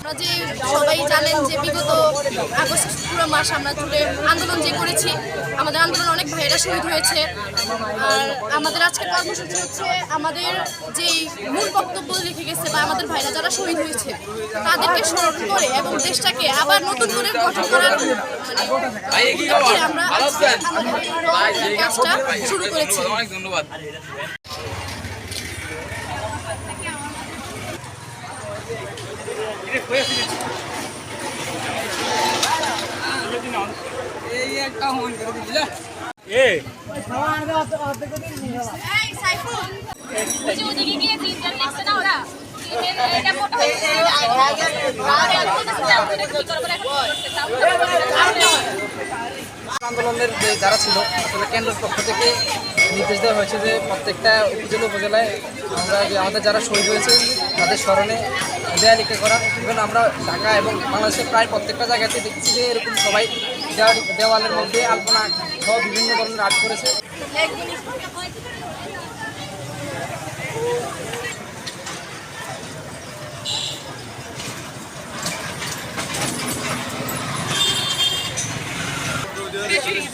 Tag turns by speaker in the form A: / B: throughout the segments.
A: আমরা যে সবাই জানেন যে বিগত আগস্ট পুরো মাস আমরা জুড়ে আন্দোলন যে করেছি আমাদের আন্দোলন অনেক ভাইয়েরা শহীদ হয়েছে। আর আমাদের আজকের কর্মসূচি হচ্ছে আমাদের যেই মূল বক্তব্য রেখে গেছে বা আমাদের ভাইরা যারা শহীদ হয়েছে তাদেরকে স্মরণ করে এবং দেশটাকে আবার নতুন করে গঠন করার মানে আমরা কাজটা শুরু করেছি।
B: ওরা? এটা মোটা হয়েছে
C: আন্দোলনের যে যারা ছিল, আসলে কেন্দ্রের পক্ষ থেকে নির্দেশ দেওয়া হয়েছে যে প্রত্যেকটা উপজেলা উপজেলায় আমরা যে আমাদের যারা শহীদ হয়েছে, তাদের স্মরণে দেয়ালিকা করা। ইভেন আমরা ঢাকা এবং বাংলাদেশের প্রায় প্রত্যেকটা জায়গাতে দেখছি যে এরকম সবাই দেওয়াল- দেওয়ালের মধ্যে আলপনা সহ বিভিন্ন ধরনের আর্ট করেছে।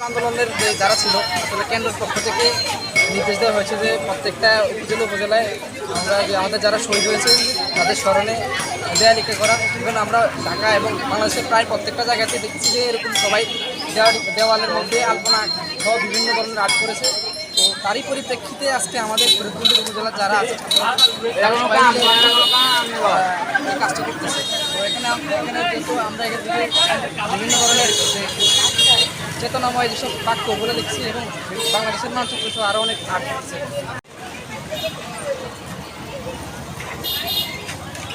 C: আন্দোলনের যে যারা ছিল, আসলে কেন্দ্রের পক্ষ থেকে নির্দেশ দেওয়া হয়েছে যে প্রত্যেকটা উপজেলা উপজেলায় আমরা যে আমাদের যারা শহীদ হয়েছে, তাদের স্মরণে দেয়ালিকা করা। ইভেন আমরা ঢাকা এবং বাংলাদেশের প্রায় প্রত্যেকটা জায়গাতে দেখছি যে এরকম সবাই দেওয়াল- দেওয়ালের মধ্যে আলপনা সহ বিভিন্ন ধরনের আর্ট করেছে। তো তারই পরিপ্রেক্ষিতে আজকে আমাদের ফরিদপুর উপজেলার যারা আছে কাজটা করতেছে। তো এখানে এখানে যেহেতু আমরা এখান থেকে বিভিন্ন ধরনের চেতনাময় যেসব বাক্য বলে লিখছি এবং বাংলাদেশের মানচিত্র আরও অনেক আর্ট